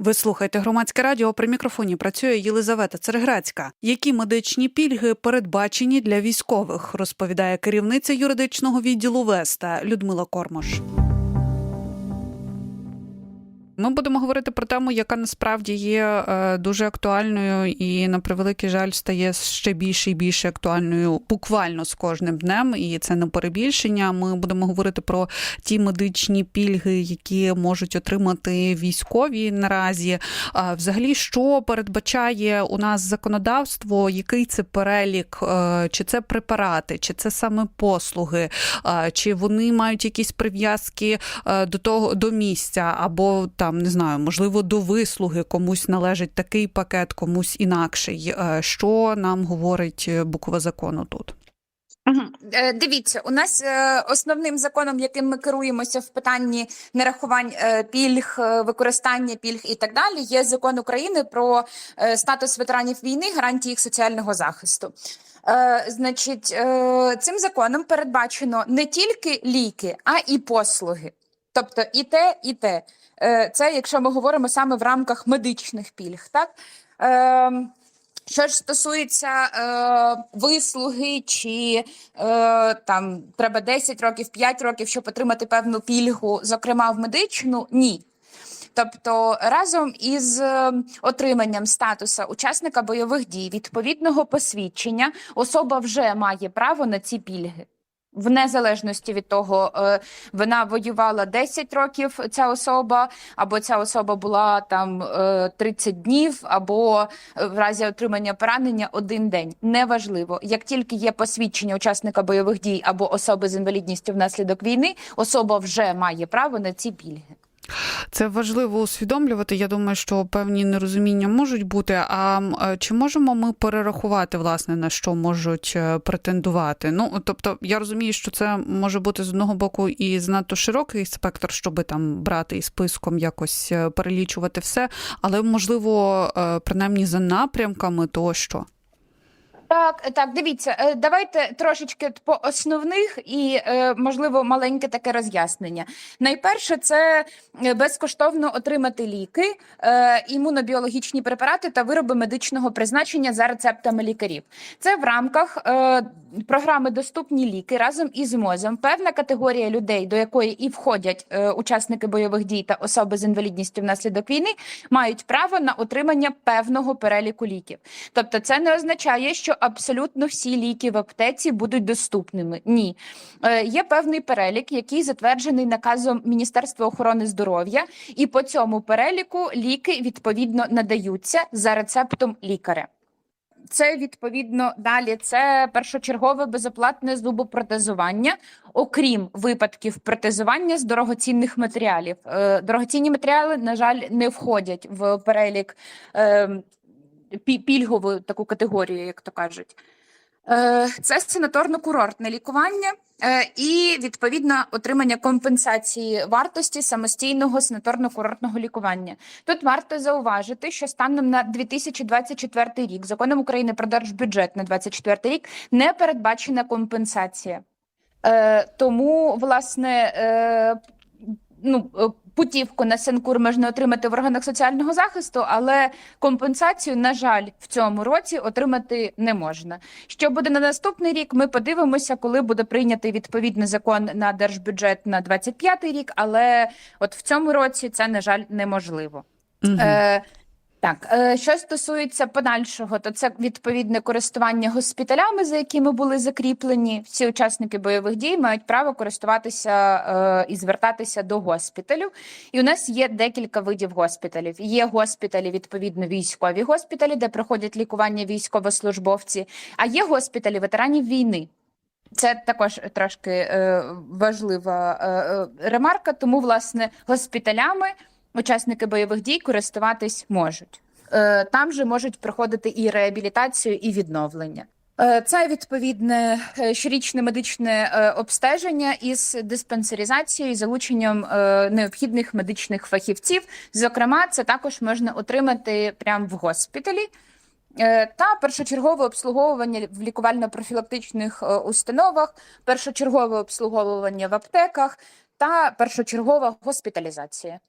Ви слухаєте громадське радіо. При мікрофоні працює Єлизавета Цереграцька. Які медичні пільги передбачені для військових, розповідає керівниця юридичного відділу Веста Людмила Кормош. Ми будемо говорити про тему, яка насправді є е, дуже актуальною і на превеликий жаль стає ще більше і більше актуальною буквально з кожним днем. І це не перебільшення. Ми будемо говорити про ті медичні пільги, які можуть отримати військові наразі. Взагалі, що передбачає у нас законодавство, який це перелік, е, чи це препарати, чи це саме послуги, е, чи вони мають якісь прив'язки до того до місця, або там не знаю, можливо, до вислуги комусь належить такий пакет, комусь інакший. Е, Що нам говорить е, буква закону тут? Е, Дивіться, у нас основним законом, яким ми керуємося в питанні нарахувань пільг, використання пільг і так далі, є закон України про статус ветеранів війни, гарантії їх соціального захисту. Значить, цим законом передбачено не тільки ліки, а і послуги. Тобто і те, і те. Е, Це якщо ми говоримо саме в рамках медичних пільг, так? Е, що ж стосується е, вислуги, чи е, там треба 10 років, 5 років, щоб отримати певну пільгу, зокрема в медичну, ні. Тобто разом із е, отриманням статуса учасника бойових дій відповідного посвідчення особа вже має право на ці пільги. В незалежності від того, е, вона воювала 10 років, ця особа, або ця особа була там е, 30 днів, або е, в разі отримання поранення один день. Неважливо. Як тільки є посвідчення учасника бойових дій або особи з інвалідністю внаслідок війни, особа вже має право на ці пільги. Це важливо усвідомлювати. Я думаю, що певні нерозуміння можуть бути. А е, чи можемо ми перерахувати власне на що можуть е, претендувати? Ну тобто, я розумію, що це може бути з одного боку і занадто широкий спектр, щоб там брати і списком якось е, перелічувати все, але можливо, принаймні за напрямками тощо. Так, так, дивіться, е, давайте трошечки по основних і е, можливо маленьке таке роз'яснення. Найперше, це е, безкоштовно отримати ліки, імунобіологічні препарати та вироби медичного призначення за рецептами лікарів. Це в рамках програми Доступні ліки разом із МОЗом. Певна категорія людей, до якої і входять учасники бойових дій та особи з інвалідністю внаслідок війни, мають право на отримання певного переліку ліків. Тобто, це не означає, що абсолютно всі ліки в аптеці будуть доступними. Ні, Е, є певний перелік, який затверджений наказом Міністерства охорони здоров'я, і по цьому переліку ліки відповідно надаються за рецептом лікаря. Це відповідно далі. Це першочергове безоплатне зубопротезування, окрім випадків протезування з дорогоцінних матеріалів. Е, Дорогоцінні матеріали, на жаль, не входять в перелік е, пі- пільгову таку категорію, як то кажуть. Е, Це санаторно-курортне лікування е, і відповідно отримання компенсації вартості самостійного санаторно-курортного лікування. Тут варто зауважити, що станом на 2024 рік законом України про держбюджет на 2024 рік не передбачена компенсація. Е, Тому, власне, ну, путівку на Сенкур можна отримати в органах соціального захисту, але компенсацію, на жаль, в цьому році отримати не можна. Що буде на наступний рік? Ми подивимося, коли буде прийнятий відповідний закон на держбюджет на 25 рік. Але от в цьому році це на жаль неможливо. Угу. Е, так, е, що стосується подальшого, то це відповідне користування госпіталями, за якими були закріплені. Всі учасники бойових дій мають право користуватися е, і звертатися до госпіталю. І у нас є декілька видів госпіталів. Є госпіталі, відповідно, військові госпіталі, де проходять лікування військовослужбовці, а є госпіталі ветеранів війни. Це також трошки е, важлива ремарка. Тому, власне, госпіталями учасники бойових дій користуватись можуть. Е, Там же можуть проходити і реабілітацію, і відновлення. Е, Це відповідне е, щорічне медичне обстеження із диспансеризацією і залученням необхідних медичних фахівців. Зокрема, це також можна отримати прямо в госпіталі. Та першочергове обслуговування в лікувально-профілактичних установах, першочергове обслуговування в аптеках та першочергова госпіталізація.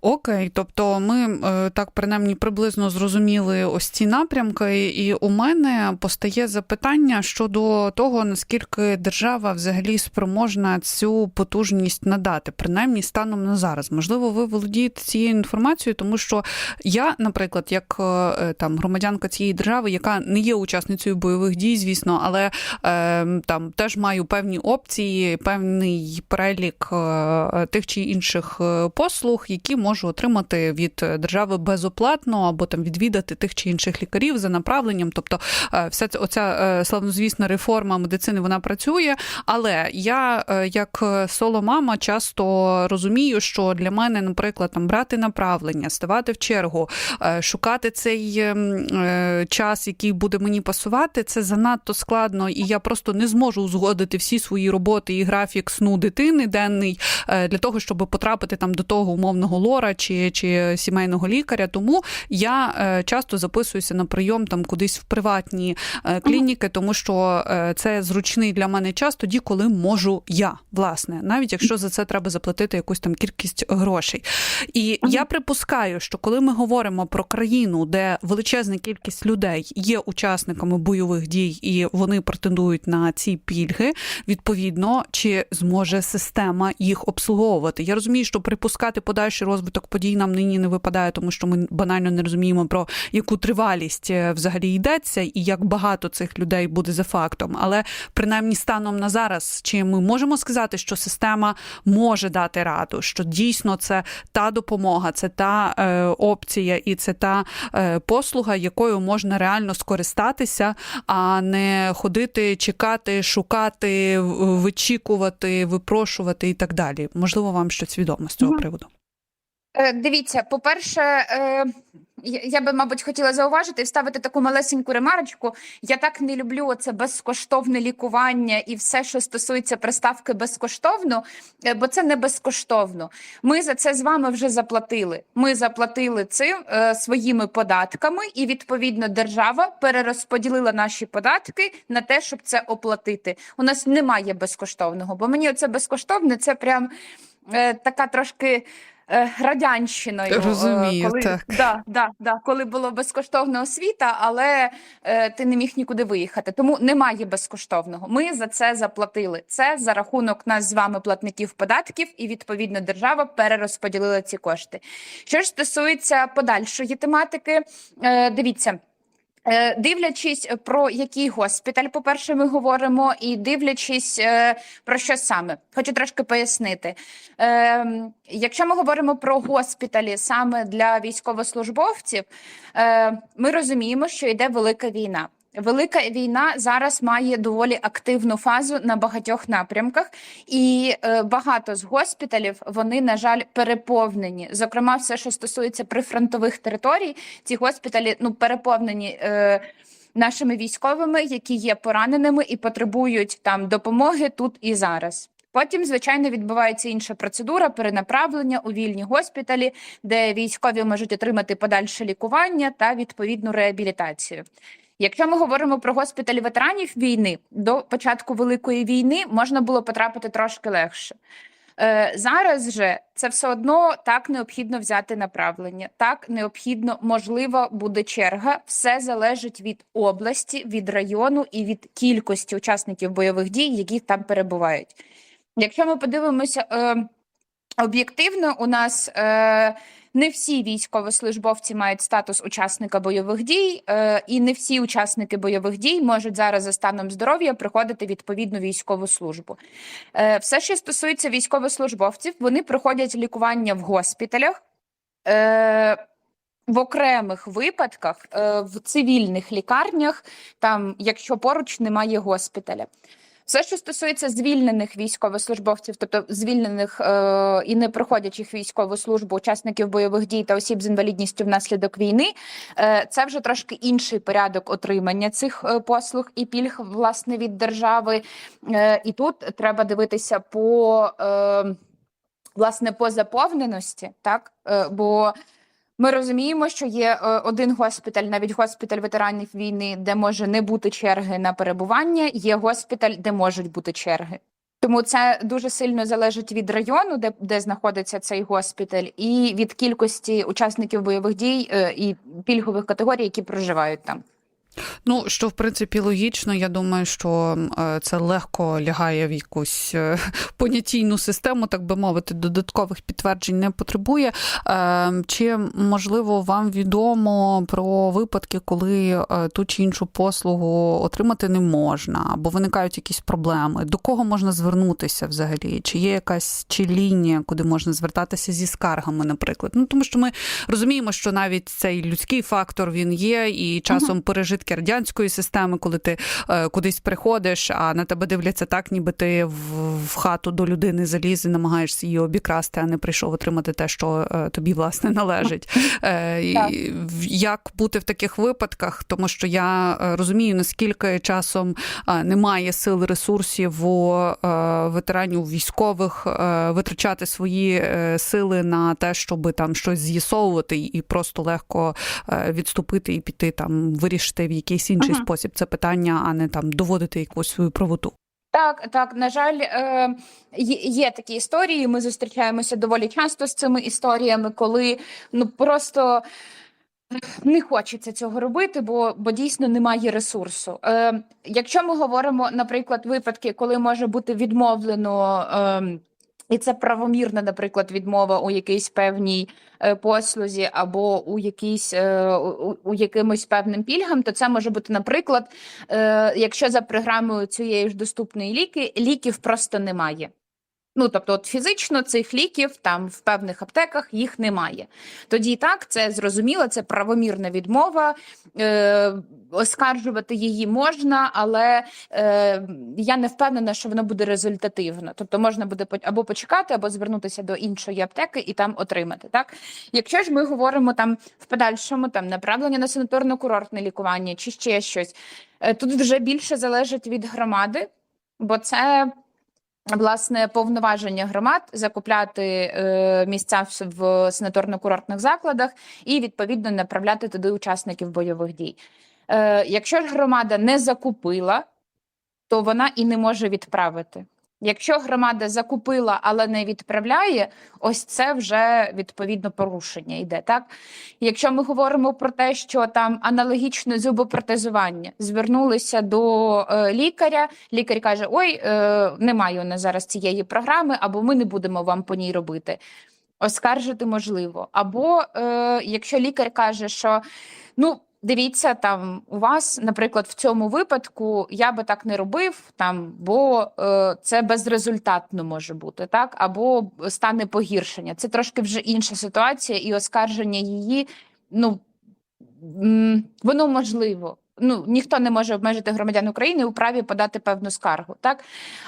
Окей, тобто ми е, так принаймні приблизно зрозуміли ось ці напрямки, і у мене постає запитання щодо того, наскільки держава взагалі спроможна цю потужність надати, принаймні станом на зараз. Можливо, ви володієте цією інформацією, тому що я, наприклад, як е, там громадянка цієї держави, яка не є учасницею бойових дій, звісно, але е, там теж маю певні опції, певний перелік е, тих чи інших е, послуг, які можу отримати від держави безоплатно або там відвідати тих чи інших лікарів за направленням. Тобто, е, вся ця оця е, славнозвісна реформа медицини вона працює. Але я, е, як соло-мама, часто розумію, що для мене, наприклад, там брати направлення, ставати в чергу, е, шукати цей ем, е, час, який буде мені пасувати, це занадто складно, і я просто не зможу узгодити всі свої роботи і графік сну дитини денний е, для того, щоб потрапити там до того умовного лора чи, чи сімейного лікаря. Тому я е, часто записуюся на прийом там кудись в приватні е, клініки, тому що е, це зручний для мене час тоді, коли можу я, власне, навіть якщо за це треба заплатити якусь там кількість грошей. І я припускаю, що коли ми говоримо про країну, де величезна кількість людей є учасниками бойових дій і вони претендують на ці пільги, відповідно, чи зможе система їх обслуговувати? Я розумію, що припускати подальший розвиток подій нам нині не випадає, тому що ми банально не розуміємо про яку тривалість е, взагалі йдеться, і як багато цих людей буде за фактом. Але принаймні станом на зараз, чи ми можемо сказати, що система може дати раду, що дійсно це та допомога, це та е, опція і це та е, послуга, якою можна реально скористатися, а не ходити, чекати, шукати, вичікувати, випрошувати і так далі. Можливо, вам щось відомо з цього приводу. Е, Дивіться, по-перше, е, я би, мабуть, хотіла зауважити і вставити таку малесеньку ремарочку. Я так не люблю це безкоштовне лікування і все, що стосується приставки безкоштовно, е, бо це не безкоштовно. Ми за це з вами вже заплатили. Ми заплатили цим своїми податками, і відповідно держава перерозподілила наші податки на те, щоб це оплатити. У нас немає безкоштовного, бо мені оце безкоштовне це прям така трошки. Е, Радянщиною, е, Розумію, коли, так. Да, да, да, коли було безкоштовна освіта, але е, ти не міг нікуди виїхати. Тому немає безкоштовного. Ми за це заплатили. Це за рахунок нас з вами, платників податків, і відповідно держава перерозподілила ці кошти. Що ж стосується подальшої тематики, е, дивіться. Е, Дивлячись, про який госпіталь, по-перше, ми говоримо, і дивлячись е, про що саме, хочу трошки пояснити. Е, Якщо ми говоримо про госпіталі саме для військовослужбовців, е, ми розуміємо, що йде велика війна. Велика війна зараз має доволі активну фазу на багатьох напрямках, і е, багато з госпіталів вони, на жаль, переповнені. Зокрема, все, що стосується прифронтових територій, ці госпіталі ну переповнені. Е, Нашими військовими, які є пораненими і потребують там допомоги тут і зараз. Потім, звичайно, відбувається інша процедура перенаправлення у вільні госпіталі, де військові можуть отримати подальше лікування та відповідну реабілітацію. Якщо ми говоримо про госпіталі ветеранів війни, до початку великої війни можна було потрапити трошки легше. Е, зараз же це все одно так необхідно взяти направлення. Так необхідно, можливо, буде черга. Все залежить від області, від району і від кількості учасників бойових дій, які там перебувають. Якщо ми подивимося е, об'єктивно, у нас е, не всі військовослужбовці мають статус учасника бойових дій, е, і не всі учасники бойових дій можуть зараз за станом здоров'я приходити відповідну військову службу. Е, все, що стосується військовослужбовців, вони проходять лікування в госпіталях. Е, в окремих випадках в цивільних лікарнях, там, якщо поруч немає госпіталя. Все, що стосується звільнених військовослужбовців, тобто звільнених е, і не проходячих військову службу учасників бойових дій та осіб з інвалідністю внаслідок війни, е, це вже трошки інший порядок отримання цих е, послуг і пільг власне від держави. Е, і тут треба дивитися по е, власне по заповненості, так е, бо. Ми розуміємо, що є е, один госпіталь, навіть госпіталь ветеранів війни, де може не бути черги на перебування. Є госпіталь, де можуть бути черги. Тому це дуже сильно залежить від району, де, де знаходиться цей госпіталь, і від кількості учасників бойових дій е, і пільгових категорій, які проживають там. Ну, що в принципі логічно, я думаю, що е, це легко лягає в якусь е, понятійну систему, так би мовити, додаткових підтверджень не потребує. Е, Чи можливо вам відомо про випадки, коли е, ту чи іншу послугу отримати не можна, або виникають якісь проблеми? До кого можна звернутися взагалі? Чи є якась чи лінія, куди можна звертатися зі скаргами, наприклад? Ну тому що ми розуміємо, що навіть цей людський фактор він є, і часом пережитки радянської системи, коли ти е, кудись приходиш, а на тебе дивляться так, ніби ти в, в хату до людини заліз і намагаєшся її обікрасти, а не прийшов отримати те, що е, тобі власне належить. Е, як бути в таких випадках? Тому що я е, розумію, наскільки часом е, немає сил ресурсів у е, ветеранів військових е, витрачати свої е, сили на те, щоб там щось з'ясовувати, і просто легко відступити і піти там вирішити якийсь інший Мгм. спосіб це питання, а не там доводити якусь свою правоту. Так, так, на жаль, е, є, є такі історії. Ми зустрічаємося доволі часто з цими історіями, коли ну просто не хочеться цього робити, бо, бо дійсно немає ресурсу. Е, якщо ми говоримо, наприклад, випадки, коли може бути відмовлено. Е, і це правомірна, наприклад, відмова у якійсь певній е, послузі або у якійсь е, у, у якимось певним пільгам, то це може бути, наприклад, е, якщо за програмою цієї ж доступної ліки, ліків просто немає. Ну, тобто, от фізично цих ліків там в певних аптеках їх немає. Тоді так, це зрозуміло, це правомірна відмова. Е, оскаржувати її можна, але е, я не впевнена, що воно буде результативно. Тобто можна буде або почекати, або звернутися до іншої аптеки і там отримати. Так, якщо ж ми говоримо там в подальшому там направлення на санаторно-курортне лікування чи ще щось, е, тут вже більше залежить від громади, бо це. Власне, повноваження громад закупляти е, місця в, санаторно-курортних закладах і відповідно направляти туди учасників бойових дій. Е, якщо ж громада не закупила, то вона і не може відправити. Якщо громада закупила, але не відправляє, ось це вже відповідно порушення йде. Так, якщо ми говоримо про те, що там аналогічне зубопротезування звернулися до е, лікаря, лікар каже: Ой, е, немає у нас зараз цієї програми, або ми не будемо вам по ній робити. Оскаржити можливо. Або е, якщо лікар каже, що ну. Дивіться, там у вас, наприклад, в цьому випадку я би так не робив, там, бо е, це безрезультатно може бути, так, або стане погіршення. Це трошки вже інша ситуація, і оскарження її, ну воно можливо. Ну, ніхто не може обмежити громадян України у праві подати певну скаргу, так?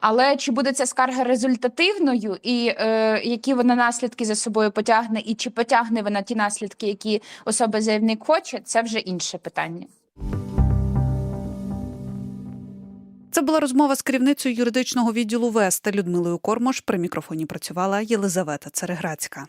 Але чи буде ця скарга результативною, і е, які вона наслідки за собою потягне, і чи потягне вона ті наслідки, які особа заявник хоче, це вже інше питання. Це була розмова з керівницею юридичного відділу Веста Людмилою Кормош. При мікрофоні працювала Єлизавета Цереграцька.